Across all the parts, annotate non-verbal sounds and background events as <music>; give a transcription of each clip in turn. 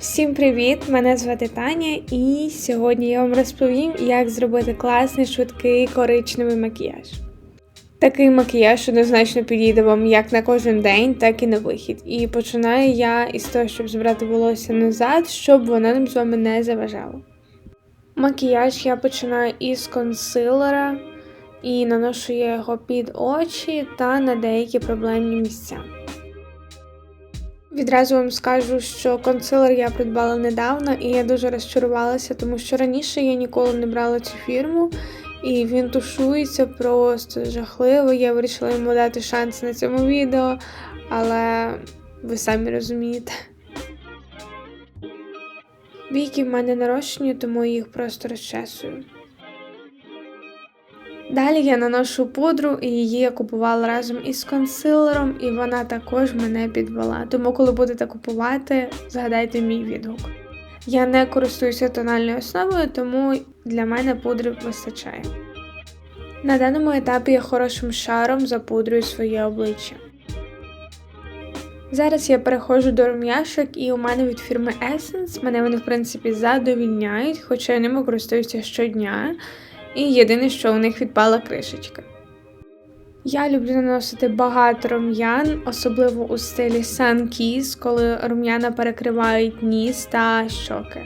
Всім привіт! Мене звати Таня, і сьогодні я вам розповім, як зробити класний швидкий коричневий макіяж. Такий макіяж однозначно підійде вам як на кожен день, так і на вихід. І починаю я із того, щоб збирати волосся назад, щоб воно нам з вами не заважало. Макіяж я починаю із консилера і наношу я його під очі та на деякі проблемні місця. Відразу вам скажу, що консилер я придбала недавно, і я дуже розчарувалася, тому що раніше я ніколи не брала цю фірму, і він тушується просто жахливо. Я вирішила йому дати шанс на цьому відео, але ви самі розумієте. Віки в мене нарощені, тому їх просто розчесую. Далі я наношу пудру, і її я купувала разом із консилером, і вона також мене підвела. Тому, коли будете купувати, згадайте мій відгук. Я не користуюся тональною основою, тому для мене пудри вистачає. На даному етапі я хорошим шаром запудрюю своє обличчя. Зараз я переходжу до рум'яшок, і у мене від фірми Essence мене вони, в принципі, задовільняють, хоча я ними користуюся щодня. І єдине, що у них відпала кришечка. Я люблю наносити багато рум'ян, особливо у стилі Sun Kiss, коли рум'яна перекривають ніс та щоки.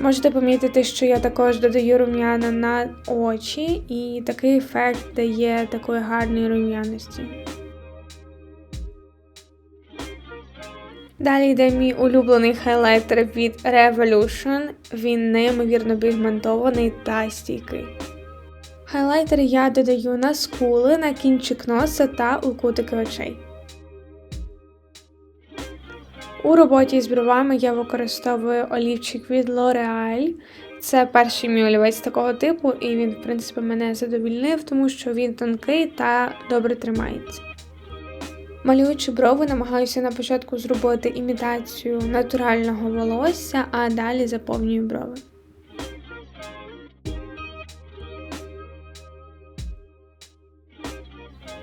Можете помітити, що я також додаю рум'яна на очі, і такий ефект дає такої гарної рум'яності. Далі йде мій улюблений хайлайтер від Revolution. Він неймовірно пігментований та стійкий. Хайлайтер я додаю на скули, на кінчик носа та у кутики очей. У роботі з бровами я використовую олівчик від L'Oreal. Це перший мій олівець такого типу, і він, в принципі, мене задовільнив, тому що він тонкий та добре тримається. Малюючи брови, намагаюся на початку зробити імітацію натурального волосся, а далі заповнюю брови.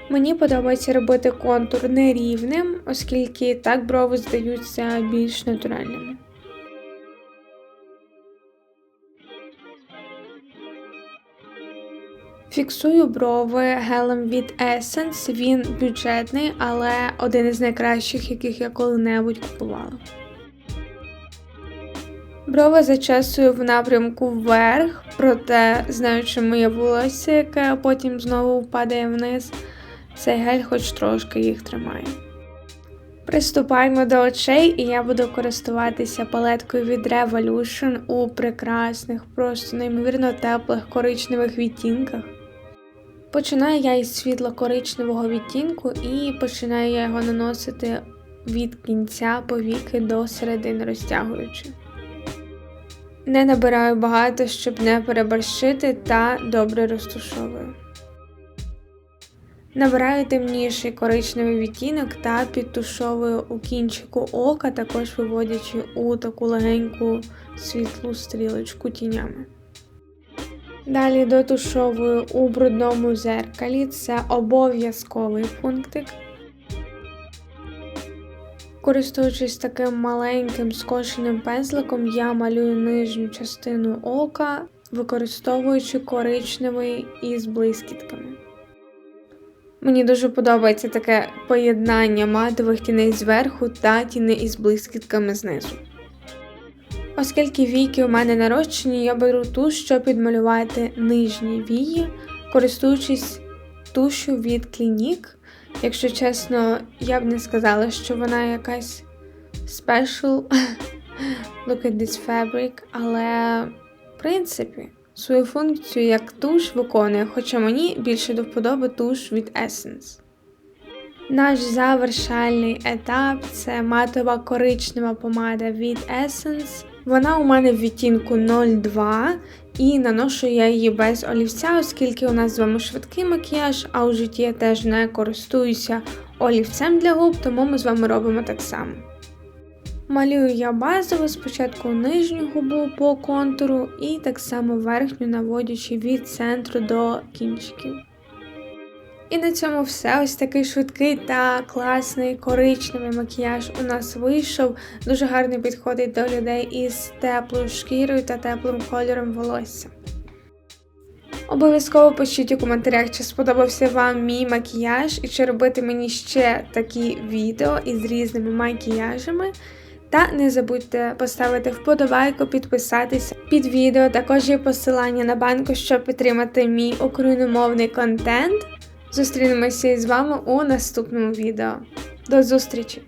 Мені подобається робити контур нерівним, оскільки так брови здаються більш натуральними. Фіксую брови гелем від Essence. Він бюджетний, але один із найкращих, яких я коли-небудь купувала. Брови зачесую в напрямку вверх, проте, знаючи моє волосся, яке потім знову впадає вниз, цей гель хоч трошки їх тримає. Приступаємо до очей, і я буду користуватися палеткою від Revolution у прекрасних, просто неймовірно теплих коричневих відтінках. Починаю я із світло-коричневого відтінку і починаю я його наносити від кінця повіки до середини розтягуючи. Не набираю багато, щоб не переборщити та добре розтушовую. Набираю темніший коричневий відтінок та підтушовую у кінчику ока, також виводячи у таку легеньку світлу стрілочку тінями. Далі дотушовую у брудному зеркалі, це обов'язковий пунктик. Користуючись таким маленьким скошеним пензликом, я малюю нижню частину ока, використовуючи коричневий із блискітками. Мені дуже подобається таке поєднання матових тіней зверху та тіней із блискітками знизу. Оскільки війки у мене нарощені, я беру туш, щоб підмалювати нижні вії, користуючись тушу від Clinique. Якщо чесно, я б не сказала, що вона якась special <laughs> look at this fabric, але, в принципі, свою функцію як туш виконує, хоча мені більше до вподоби туш від Essence. Наш завершальний етап це матова коричнева помада від Essence. Вона у мене в відтінку 02 і наношу я її без олівця, оскільки у нас з вами швидкий макіяж, а у житті я теж не користуюся олівцем для губ, тому ми з вами робимо так само. Малюю я базово спочатку нижню губу по контуру і так само верхню наводячи від центру до кінчиків. І на цьому все. Ось такий швидкий та класний коричневий макіяж у нас вийшов. Дуже гарний підходить до людей із теплою шкірою та теплим кольором волосся. Обов'язково пишіть у коментарях, чи сподобався вам мій макіяж і чи робити мені ще такі відео із різними макіяжами. Та не забудьте поставити вподобайку, підписатися під відео. Також є посилання на банку, щоб підтримати мій україномовний контент. Зустрінемося із вами у наступному відео. До зустрічі!